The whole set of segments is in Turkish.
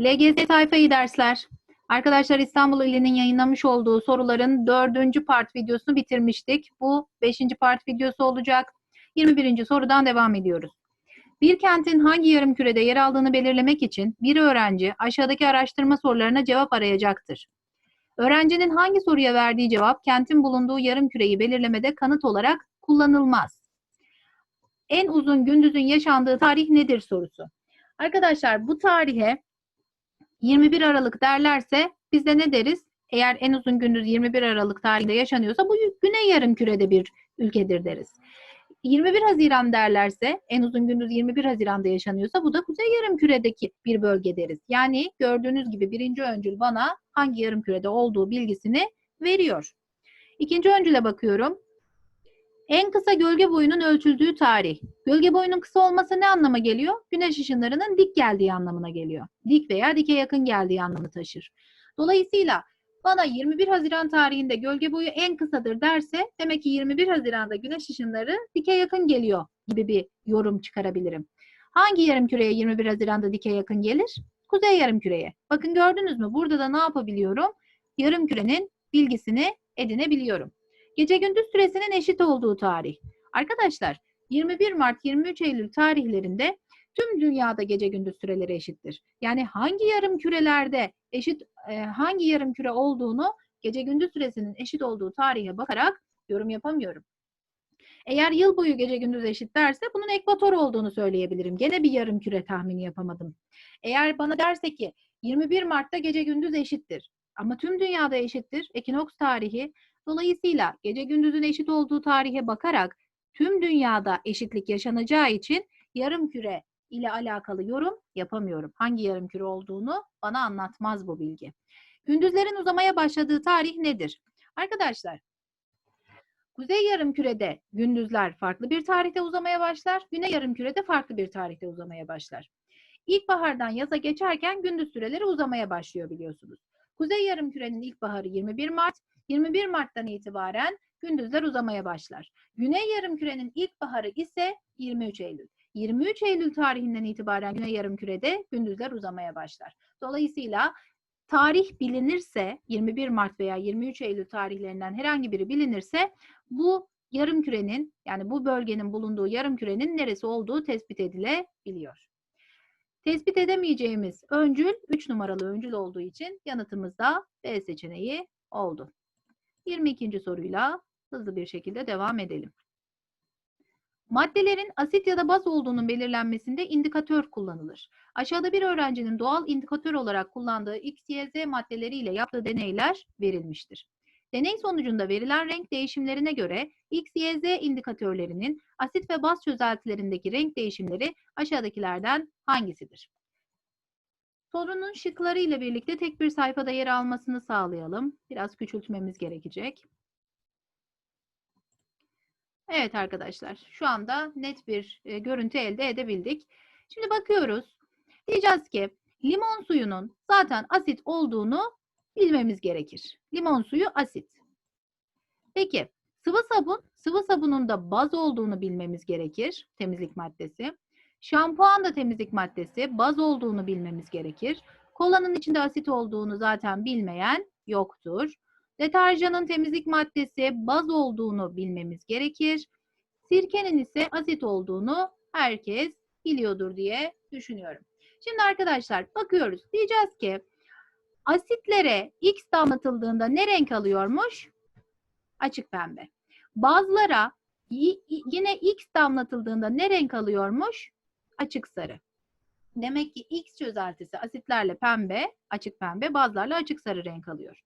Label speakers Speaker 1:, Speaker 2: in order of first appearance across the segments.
Speaker 1: LGS sayfayı dersler. Arkadaşlar İstanbul ilinin yayınlamış olduğu soruların dördüncü part videosunu bitirmiştik. Bu beşinci part videosu olacak. 21. sorudan devam ediyoruz. Bir kentin hangi yarımkürede yer aldığını belirlemek için bir öğrenci aşağıdaki araştırma sorularına cevap arayacaktır. Öğrencinin hangi soruya verdiği cevap kentin bulunduğu yarımküreyi belirlemede kanıt olarak kullanılmaz. En uzun gündüzün yaşandığı tarih nedir sorusu. Arkadaşlar bu tarihe 21 Aralık derlerse biz de ne deriz? Eğer en uzun gündüz 21 Aralık tarihinde yaşanıyorsa bu güney yarımkürede bir ülkedir deriz. 21 Haziran derlerse en uzun gündüz 21 Haziran'da yaşanıyorsa bu da kuzey yarımküredeki bir bölge deriz. Yani gördüğünüz gibi birinci öncül bana hangi yarımkürede olduğu bilgisini veriyor. İkinci öncüle bakıyorum. En kısa gölge boyunun ölçüldüğü tarih. Gölge boyunun kısa olması ne anlama geliyor? Güneş ışınlarının dik geldiği anlamına geliyor. Dik veya dike yakın geldiği anlamını taşır. Dolayısıyla bana 21 Haziran tarihinde gölge boyu en kısadır derse demek ki 21 Haziran'da güneş ışınları dike yakın geliyor gibi bir yorum çıkarabilirim. Hangi yarımküreye 21 Haziran'da dike yakın gelir? Kuzey yarımküreye. Bakın gördünüz mü? Burada da ne yapabiliyorum? Yarımkürenin bilgisini edinebiliyorum. Gece gündüz süresinin eşit olduğu tarih. Arkadaşlar 21 Mart 23 Eylül tarihlerinde tüm dünyada gece gündüz süreleri eşittir. Yani hangi yarım kürelerde eşit e, hangi yarım küre olduğunu gece gündüz süresinin eşit olduğu tarihe bakarak yorum yapamıyorum. Eğer yıl boyu gece gündüz eşit derse bunun ekvator olduğunu söyleyebilirim. Gene bir yarım küre tahmini yapamadım. Eğer bana derse ki 21 Mart'ta gece gündüz eşittir ama tüm dünyada eşittir. Ekinoks tarihi Dolayısıyla gece gündüzün eşit olduğu tarihe bakarak tüm dünyada eşitlik yaşanacağı için yarım küre ile alakalı yorum yapamıyorum. Hangi yarım küre olduğunu bana anlatmaz bu bilgi. Gündüzlerin uzamaya başladığı tarih nedir? Arkadaşlar, kuzey yarım kürede gündüzler farklı bir tarihte uzamaya başlar, güney yarım kürede farklı bir tarihte uzamaya başlar. İlkbahardan yaza geçerken gündüz süreleri uzamaya başlıyor biliyorsunuz. Kuzey yarım kürenin ilkbaharı 21 Mart, 21 Mart'tan itibaren gündüzler uzamaya başlar. Güney yarımkürenin ilkbaharı ise 23 Eylül. 23 Eylül tarihinden itibaren Güney yarımkürede gündüzler uzamaya başlar. Dolayısıyla tarih bilinirse 21 Mart veya 23 Eylül tarihlerinden herhangi biri bilinirse bu yarımkürenin yani bu bölgenin bulunduğu yarımkürenin neresi olduğu tespit edilebiliyor. Tespit edemeyeceğimiz öncül 3 numaralı öncül olduğu için yanıtımız da B seçeneği oldu. 22. soruyla hızlı bir şekilde devam edelim. Maddelerin asit ya da baz olduğunun belirlenmesinde indikatör kullanılır. Aşağıda bir öğrencinin doğal indikatör olarak kullandığı X, Y, Z maddeleriyle yaptığı deneyler verilmiştir. Deney sonucunda verilen renk değişimlerine göre X, Y, Z indikatörlerinin asit ve baz çözeltilerindeki renk değişimleri aşağıdakilerden hangisidir? Sorunun şıkları ile birlikte tek bir sayfada yer almasını sağlayalım. Biraz küçültmemiz gerekecek. Evet arkadaşlar, şu anda net bir e, görüntü elde edebildik. Şimdi bakıyoruz. Diyeceğiz ki limon suyunun zaten asit olduğunu bilmemiz gerekir. Limon suyu asit. Peki sıvı sabun, sıvı sabunun da baz olduğunu bilmemiz gerekir. Temizlik maddesi. Şampuan da temizlik maddesi, baz olduğunu bilmemiz gerekir. Kolanın içinde asit olduğunu zaten bilmeyen yoktur. Deterjanın temizlik maddesi, baz olduğunu bilmemiz gerekir. Sirkenin ise asit olduğunu herkes biliyordur diye düşünüyorum. Şimdi arkadaşlar bakıyoruz. Diyeceğiz ki asitlere X damlatıldığında ne renk alıyormuş? Açık pembe. Bazlara yine X damlatıldığında ne renk alıyormuş? Açık sarı. Demek ki X çözeltisi asitlerle pembe, açık pembe, bazlarla açık sarı renk alıyor.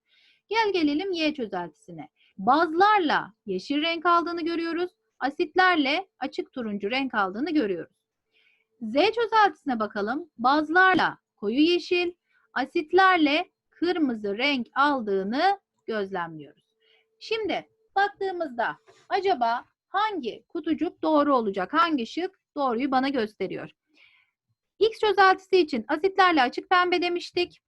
Speaker 1: Gel gelelim Y çözeltisine. Bazlarla yeşil renk aldığını görüyoruz. Asitlerle açık turuncu renk aldığını görüyoruz. Z çözeltisine bakalım. Bazlarla koyu yeşil, asitlerle kırmızı renk aldığını gözlemliyoruz. Şimdi baktığımızda acaba hangi kutucuk doğru olacak? Hangi şık doğruyu bana gösteriyor. X çözeltisi için asitlerle açık pembe demiştik.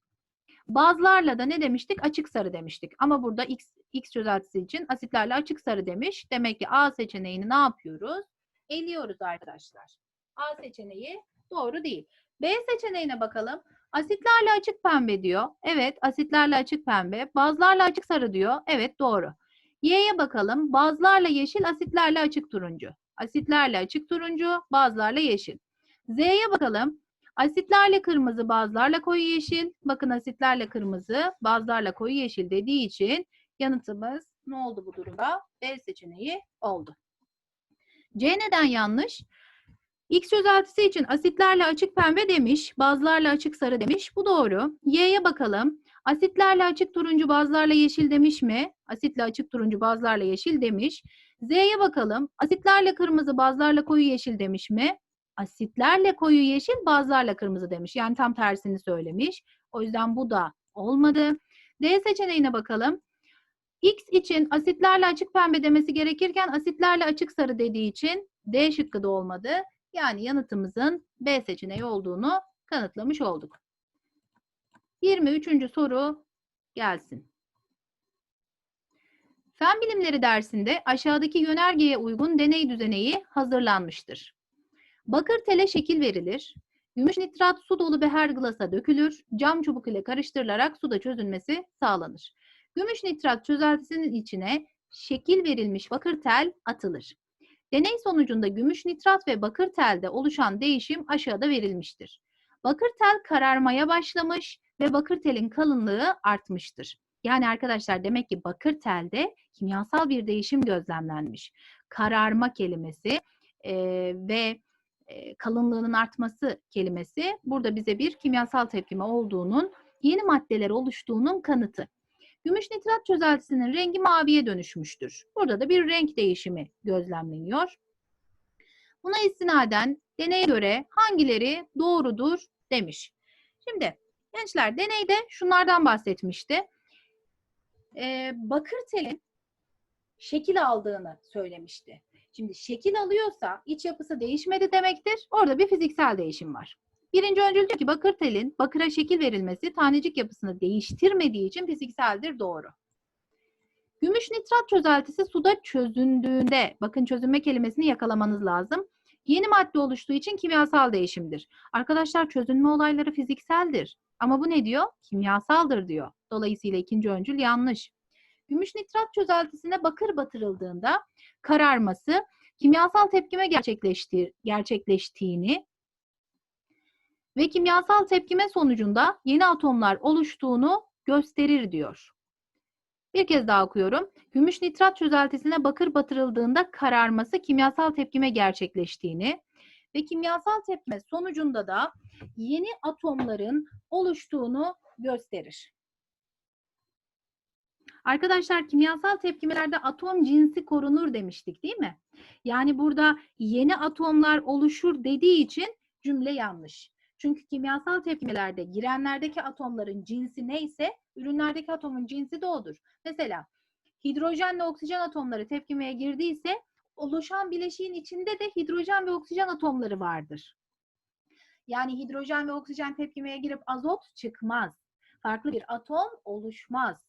Speaker 1: Bazlarla da ne demiştik? Açık sarı demiştik. Ama burada X, X çözeltisi için asitlerle açık sarı demiş. Demek ki A seçeneğini ne yapıyoruz? Eliyoruz arkadaşlar. A seçeneği doğru değil. B seçeneğine bakalım. Asitlerle açık pembe diyor. Evet, asitlerle açık pembe. Bazlarla açık sarı diyor. Evet, doğru. Y'ye bakalım. Bazlarla yeşil, asitlerle açık turuncu. Asitlerle açık turuncu, bazlarla yeşil. Z'ye bakalım. Asitlerle kırmızı, bazlarla koyu yeşil. Bakın asitlerle kırmızı, bazlarla koyu yeşil dediği için yanıtımız ne oldu bu durumda? B seçeneği oldu. C neden yanlış? X çözeltisi için asitlerle açık pembe demiş, bazlarla açık sarı demiş. Bu doğru. Y'ye bakalım. Asitlerle açık turuncu, bazlarla yeşil demiş mi? Asitle açık turuncu, bazlarla yeşil demiş. Z'ye bakalım. Asitlerle kırmızı, bazlarla koyu yeşil demiş mi? Asitlerle koyu yeşil, bazlarla kırmızı demiş. Yani tam tersini söylemiş. O yüzden bu da olmadı. D seçeneğine bakalım. X için asitlerle açık pembe demesi gerekirken asitlerle açık sarı dediği için D şıkkı da olmadı. Yani yanıtımızın B seçeneği olduğunu kanıtlamış olduk. 23. soru gelsin. Fen bilimleri dersinde aşağıdaki yönergeye uygun deney düzeneği hazırlanmıştır. Bakır tele şekil verilir. Gümüş nitrat su dolu beher glasa dökülür. Cam çubuk ile karıştırılarak suda çözülmesi sağlanır. Gümüş nitrat çözeltisinin içine şekil verilmiş bakır tel atılır. Deney sonucunda gümüş nitrat ve bakır telde oluşan değişim aşağıda verilmiştir. Bakır tel kararmaya başlamış ve bakır telin kalınlığı artmıştır. Yani arkadaşlar demek ki bakır telde kimyasal bir değişim gözlemlenmiş. Kararma kelimesi e, ve e, kalınlığının artması kelimesi burada bize bir kimyasal tepkime olduğunun, yeni maddeler oluştuğunun kanıtı. Gümüş nitrat çözeltisinin rengi maviye dönüşmüştür. Burada da bir renk değişimi gözlemleniyor. Buna istinaden deneye göre hangileri doğrudur demiş. Şimdi gençler deneyde şunlardan bahsetmişti. Ee, bakır telin şekil aldığını söylemişti. Şimdi şekil alıyorsa iç yapısı değişmedi demektir. Orada bir fiziksel değişim var. Birinci öncül diyor ki bakır telin bakıra şekil verilmesi tanecik yapısını değiştirmediği için fizikseldir doğru. Gümüş nitrat çözeltisi suda çözündüğünde, bakın çözünme kelimesini yakalamanız lazım. Yeni madde oluştuğu için kimyasal değişimdir. Arkadaşlar çözünme olayları fizikseldir. Ama bu ne diyor? Kimyasaldır diyor. Dolayısıyla ikinci öncül yanlış. Gümüş nitrat çözeltisine bakır batırıldığında kararması kimyasal tepkime gerçekleşti, gerçekleştiğini ve kimyasal tepkime sonucunda yeni atomlar oluştuğunu gösterir diyor. Bir kez daha okuyorum. Gümüş nitrat çözeltisine bakır batırıldığında kararması kimyasal tepkime gerçekleştiğini ve kimyasal tepkime sonucunda da yeni atomların oluştuğunu gösterir. Arkadaşlar kimyasal tepkimelerde atom cinsi korunur demiştik değil mi? Yani burada yeni atomlar oluşur dediği için cümle yanlış. Çünkü kimyasal tepkimelerde girenlerdeki atomların cinsi neyse ürünlerdeki atomun cinsi de odur. Mesela hidrojenle oksijen atomları tepkimeye girdiyse oluşan bileşiğin içinde de hidrojen ve oksijen atomları vardır. Yani hidrojen ve oksijen tepkimeye girip azot çıkmaz. Farklı bir atom oluşmaz.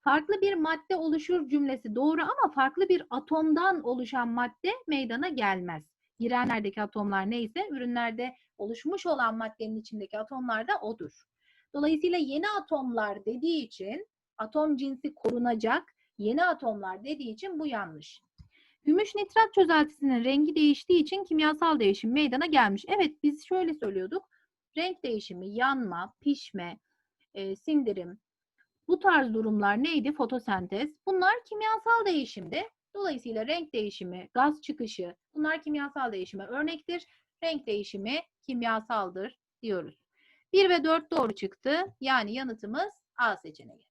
Speaker 1: Farklı bir madde oluşur cümlesi doğru ama farklı bir atomdan oluşan madde meydana gelmez. Girenlerdeki atomlar neyse ürünlerde oluşmuş olan maddenin içindeki atomlar da odur. Dolayısıyla yeni atomlar dediği için atom cinsi korunacak, yeni atomlar dediği için bu yanlış. Gümüş nitrat çözeltisinin rengi değiştiği için kimyasal değişim meydana gelmiş. Evet biz şöyle söylüyorduk. Renk değişimi, yanma, pişme, e, sindirim bu tarz durumlar neydi? Fotosentez. Bunlar kimyasal değişimdi. Dolayısıyla renk değişimi, gaz çıkışı bunlar kimyasal değişime örnektir. Renk değişimi kimyasaldır diyoruz. 1 ve 4 doğru çıktı. Yani yanıtımız A seçeneği.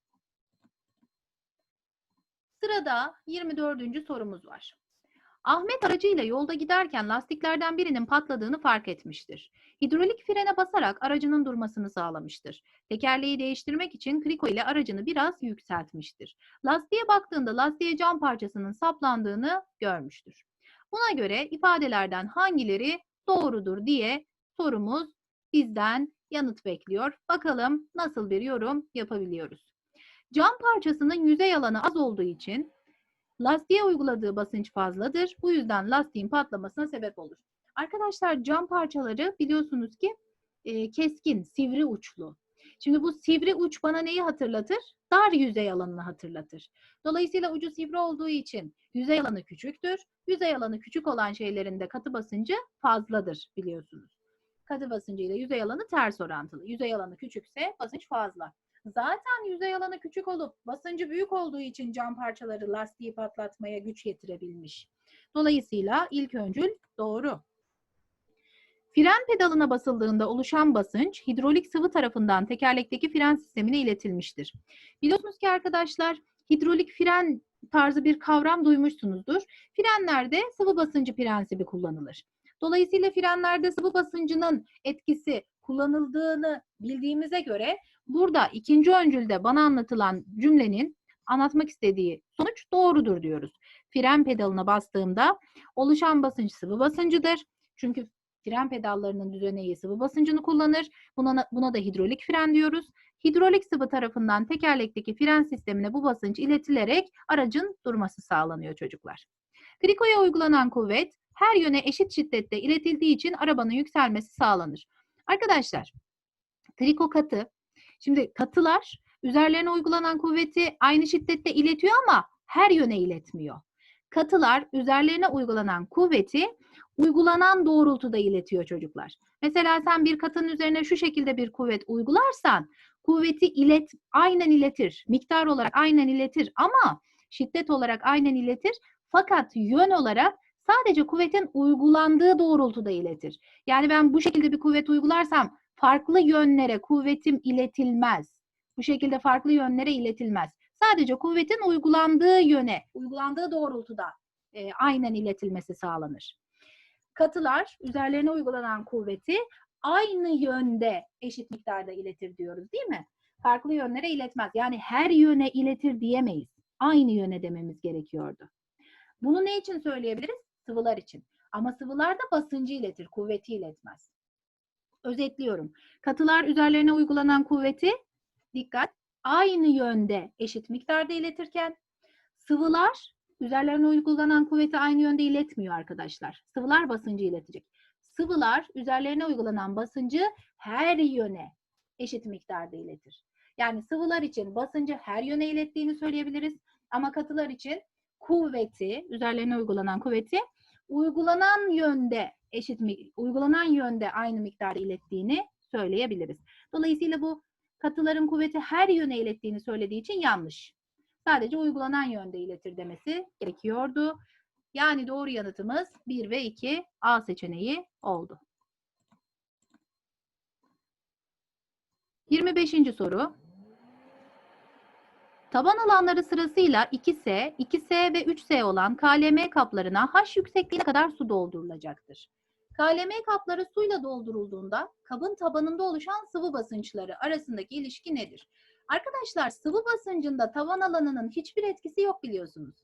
Speaker 1: Sırada 24. sorumuz var. Ahmet aracıyla yolda giderken lastiklerden birinin patladığını fark etmiştir. Hidrolik frene basarak aracının durmasını sağlamıştır. Tekerleği değiştirmek için kriko ile aracını biraz yükseltmiştir. Lastiğe baktığında lastiğe cam parçasının saplandığını görmüştür. Buna göre ifadelerden hangileri doğrudur diye sorumuz bizden yanıt bekliyor. Bakalım nasıl bir yorum yapabiliyoruz. Cam parçasının yüzey alanı az olduğu için lastiğe uyguladığı basınç fazladır. Bu yüzden lastiğin patlamasına sebep olur. Arkadaşlar cam parçaları biliyorsunuz ki e, keskin, sivri uçlu. Şimdi bu sivri uç bana neyi hatırlatır? Dar yüzey alanını hatırlatır. Dolayısıyla ucu sivri olduğu için yüzey alanı küçüktür. Yüzey alanı küçük olan şeylerin de katı basıncı fazladır biliyorsunuz. Katı basıncı ile yüzey alanı ters orantılı. Yüzey alanı küçükse basınç fazla. Zaten yüzey alanı küçük olup basıncı büyük olduğu için cam parçaları lastiği patlatmaya güç yetirebilmiş. Dolayısıyla ilk öncül doğru. Fren pedalına basıldığında oluşan basınç hidrolik sıvı tarafından tekerlekteki fren sistemine iletilmiştir. Biliyorsunuz ki arkadaşlar hidrolik fren tarzı bir kavram duymuşsunuzdur. Frenlerde sıvı basıncı prensibi kullanılır. Dolayısıyla frenlerde sıvı basıncının etkisi kullanıldığını bildiğimize göre burada ikinci öncülde bana anlatılan cümlenin anlatmak istediği sonuç doğrudur diyoruz. Fren pedalına bastığımda oluşan basınç sıvı basıncıdır. Çünkü fren pedallarının düzeneği sıvı basıncını kullanır. Buna, buna da hidrolik fren diyoruz. Hidrolik sıvı tarafından tekerlekteki fren sistemine bu basınç iletilerek aracın durması sağlanıyor çocuklar. Krikoya uygulanan kuvvet her yöne eşit şiddette iletildiği için arabanın yükselmesi sağlanır. Arkadaşlar, triko katı. Şimdi katılar üzerlerine uygulanan kuvveti aynı şiddette iletiyor ama her yöne iletmiyor. Katılar üzerlerine uygulanan kuvveti uygulanan doğrultuda iletiyor çocuklar. Mesela sen bir katının üzerine şu şekilde bir kuvvet uygularsan kuvveti ilet aynen iletir. Miktar olarak aynen iletir ama şiddet olarak aynen iletir. Fakat yön olarak sadece kuvvetin uygulandığı doğrultuda iletir. Yani ben bu şekilde bir kuvvet uygularsam farklı yönlere kuvvetim iletilmez. Bu şekilde farklı yönlere iletilmez. Sadece kuvvetin uygulandığı yöne, uygulandığı doğrultuda e, aynen iletilmesi sağlanır. Katılar üzerlerine uygulanan kuvveti aynı yönde eşit miktarda iletir diyoruz değil mi? Farklı yönlere iletmez. Yani her yöne iletir diyemeyiz. Aynı yöne dememiz gerekiyordu. Bunu ne için söyleyebiliriz? Sıvılar için. Ama sıvılar da basıncı iletir, kuvveti iletmez. Özetliyorum. Katılar üzerlerine uygulanan kuvveti, dikkat, aynı yönde eşit miktarda iletirken, sıvılar üzerlerine uygulanan kuvveti aynı yönde iletmiyor arkadaşlar. Sıvılar basıncı iletecek. Sıvılar üzerlerine uygulanan basıncı her yöne eşit miktarda iletir. Yani sıvılar için basıncı her yöne ilettiğini söyleyebiliriz. Ama katılar için kuvveti, üzerlerine uygulanan kuvveti uygulanan yönde eşit uygulanan yönde aynı miktarda ilettiğini söyleyebiliriz. Dolayısıyla bu katıların kuvveti her yöne ilettiğini söylediği için yanlış. Sadece uygulanan yönde iletir demesi gerekiyordu. Yani doğru yanıtımız 1 ve 2 A seçeneği oldu. 25. soru. Taban alanları sırasıyla 2S, 2S ve 3S olan KLM kaplarına H yüksekliğine kadar su doldurulacaktır. KLM kapları suyla doldurulduğunda kabın tabanında oluşan sıvı basınçları arasındaki ilişki nedir? Arkadaşlar sıvı basıncında taban alanının hiçbir etkisi yok biliyorsunuz.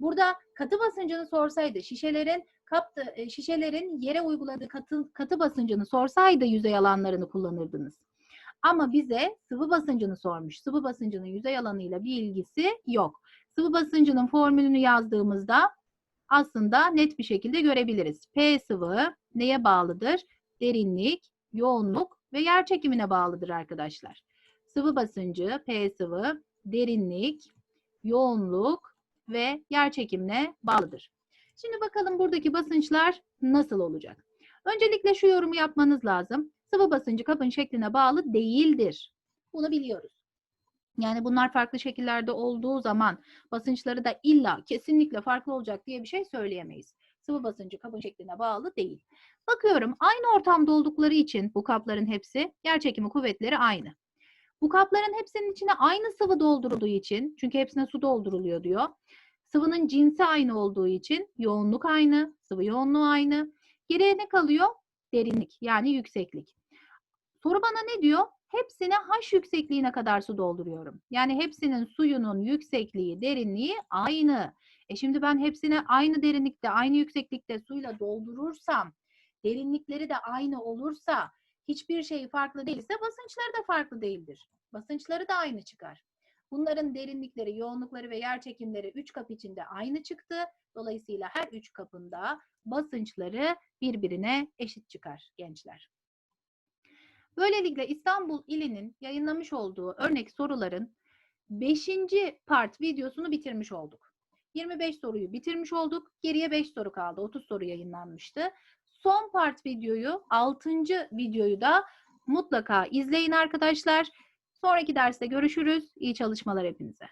Speaker 1: Burada katı basıncını sorsaydı, şişelerin kaptı, e, şişelerin yere uyguladığı katı, katı basıncını sorsaydı yüzey alanlarını kullanırdınız. Ama bize sıvı basıncını sormuş. Sıvı basıncının yüzey alanıyla bir ilgisi yok. Sıvı basıncının formülünü yazdığımızda aslında net bir şekilde görebiliriz. P sıvı neye bağlıdır? Derinlik, yoğunluk ve yer çekimine bağlıdır arkadaşlar. Sıvı basıncı, P sıvı, derinlik, yoğunluk ve yer çekimine bağlıdır. Şimdi bakalım buradaki basınçlar nasıl olacak? Öncelikle şu yorumu yapmanız lazım. Sıvı basıncı kabın şekline bağlı değildir. Bunu biliyoruz. Yani bunlar farklı şekillerde olduğu zaman basınçları da illa kesinlikle farklı olacak diye bir şey söyleyemeyiz. Sıvı basıncı kabın şekline bağlı değil. Bakıyorum aynı ortamda oldukları için bu kapların hepsi yer çekimi kuvvetleri aynı. Bu kapların hepsinin içine aynı sıvı doldurulduğu için çünkü hepsine su dolduruluyor diyor. Sıvının cinsi aynı olduğu için yoğunluk aynı, sıvı yoğunluğu aynı. Geriye ne kalıyor? Derinlik yani yükseklik. Soru bana ne diyor? Hepsine H yüksekliğine kadar su dolduruyorum. Yani hepsinin suyunun yüksekliği, derinliği aynı. E şimdi ben hepsine aynı derinlikte, aynı yükseklikte suyla doldurursam, derinlikleri de aynı olursa, hiçbir şey farklı değilse basınçları da farklı değildir. Basınçları da aynı çıkar. Bunların derinlikleri, yoğunlukları ve yer çekimleri 3 kap içinde aynı çıktı. Dolayısıyla her 3 kapında basınçları birbirine eşit çıkar gençler. Böylelikle İstanbul ilinin yayınlamış olduğu örnek soruların 5. part videosunu bitirmiş olduk. 25 soruyu bitirmiş olduk. Geriye 5 soru kaldı. 30 soru yayınlanmıştı. Son part videoyu, 6. videoyu da mutlaka izleyin arkadaşlar. Sonraki derste görüşürüz. İyi çalışmalar hepinize.